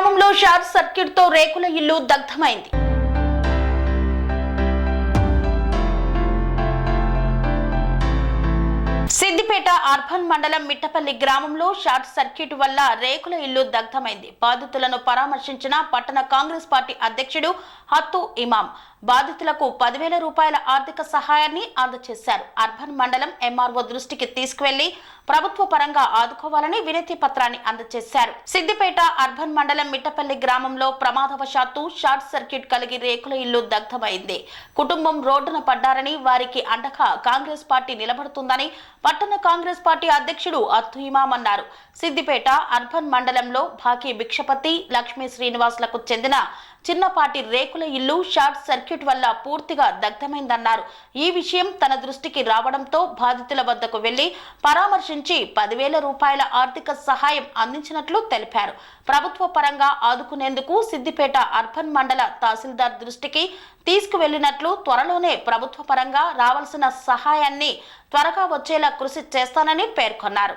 Short సర్క్యూట్తో రేకుల ఇల్లు దగ్ధమైంది. సిద్దిపేట అర్బన్ మండలం మిట్టపల్లి గ్రామంలో షార్ట్ సర్క్యూట్ వల్ల రేకుల ఇల్లు దగ్ధమైంది. బాధితులను పరామర్శించిన పట్టణ కాంగ్రెస్ పార్టీ అధ్యక్షుడు హత్తు ఇమాం బాధితులకు పదివేల రూపాయల ఆర్థిక సహాయాన్ని అందజేశారు అర్బన్ మండలం ఎంఆర్ఓ దృష్టికి తీసుకువెళ్ళి ప్రభుత్వ పరంగా ఆదుకోవాలని వినతి పత్రాన్ని అందజేశారు సిద్దిపేట అర్బన్ మండలం మిట్టపల్లి గ్రామంలో ప్రమాదవశాత్తు షార్ట్ సర్క్యూట్ కలిగి రేకుల ఇల్లు దగ్ధమైంది. కుటుంబం రోడ్డున పడ్డారని వారికి అండగా కాంగ్రెస్ పార్టీ నిలబడుతుందని పట్టణ కాంగ్రెస్ పార్టీ అధ్యక్షుడు అత్తు ఇమాం అన్నారు సిద్దిపేట అర్బన్ మండలంలో భాకీ భిక్షపతి లక్ష్మీ శ్రీనివాసులకు చెందిన చిన్నపాటి రేకుల ఇల్లు షార్ట్ సర్క్యూట్ వల్ల పూర్తిగా దగ్ధమైందన్నారు. ఈ విషయం తన దృష్టికి రావడంతో బాధితుల వద్దకు వెళ్ళి పరామర్శించి పదివేల రూపాయల ఆర్థిక సహాయం అందించినట్లు తెలిపారు. ప్రభుత్వ పరంగా ఆదుకునేందుకు సిద్దిపేట అర్బన్ మండల తహసీల్దార్ దృష్టికి తీసుకువెళ్ళినట్లు త్వరలోనే ప్రభుత్వ పరంగా రావాల్సిన సహాయాన్ని త్వరగా వచ్చేలా కృషి చేస్తానని పేర్కొన్నారు.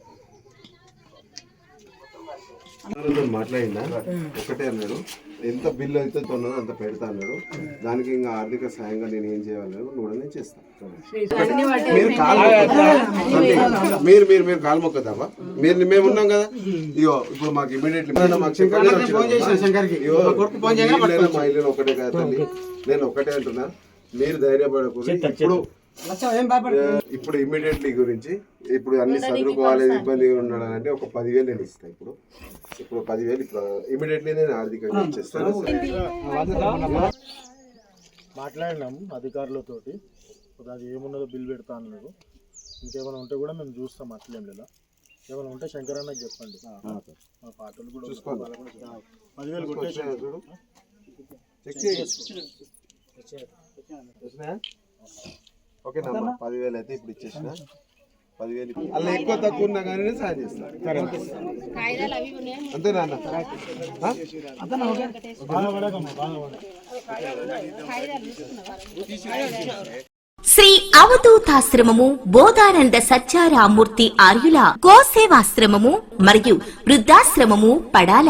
మాట్లాడినా ఒకటే అన్నాడు ఎంత బిల్ అయితే తొన్నదో అంత పెడతా అన్నాడు దానికి ఇంకా ఆర్థిక సాయంగా నేను ఏం చేయాలి నువ్వు కూడా నేను చేస్తాను మీరు కాలు. మీరు మీరు మీరు కాలు మొక్కదామా? మీరు మేము ఉన్నాం కదా. ఇగో ఇప్పుడు మాకు ఇమీడియట్లీ మా ఇల్లు ఒకటే కదా తల్లి? నేను ఒకటే అంటున్నా. మీరు ధైర్యపడకూడదు. ఇప్పుడు ఇప్పుడు ఇమీడియట్లీ గురించి ఇప్పుడు అన్ని చదువుకోవాలి ఇబ్బంది ఉండడం అంటే ఒక పదివేలు నేను ఇస్తాను ఇప్పుడు. ఇప్పుడు పదివేలు ఇప్పుడు ఇమీడియట్లీ నేను ఆర్థికంగా ఇచ్చేస్తాను. మాట్లాడినాం అధికారులతోటి. ఇప్పుడు అది ఏమున్నదో బిల్ పెడతా అన్నారు ఇంకేమైనా ఉంటే కూడా మేము చూస్తాం అట్లేం లేదా? ఏమైనా ఉంటే శంకర్ అన్నకి చెప్పండి మా పాటలు కూడా. పదివేలు కొట్టేసి చూడు. చెక్ చేయి. వచ్చినాయా? ఓకేనమ్మా పదివేలు అయితే ఇప్పుడు ఇచ్చేసిన. పదివేలు ఇప్పుడు- అలా ఎక్కువ తక్కువ ఉన్నా కానీ సాయం చేస్తాను అంతేనా అన్న శ్రీ అవధూతాశ్రమము బోధానంద సత్యారామూర్తి ఆర్యుల గోసేవాశ్రమము మరియు వృద్ధాశ్రమము పడాల.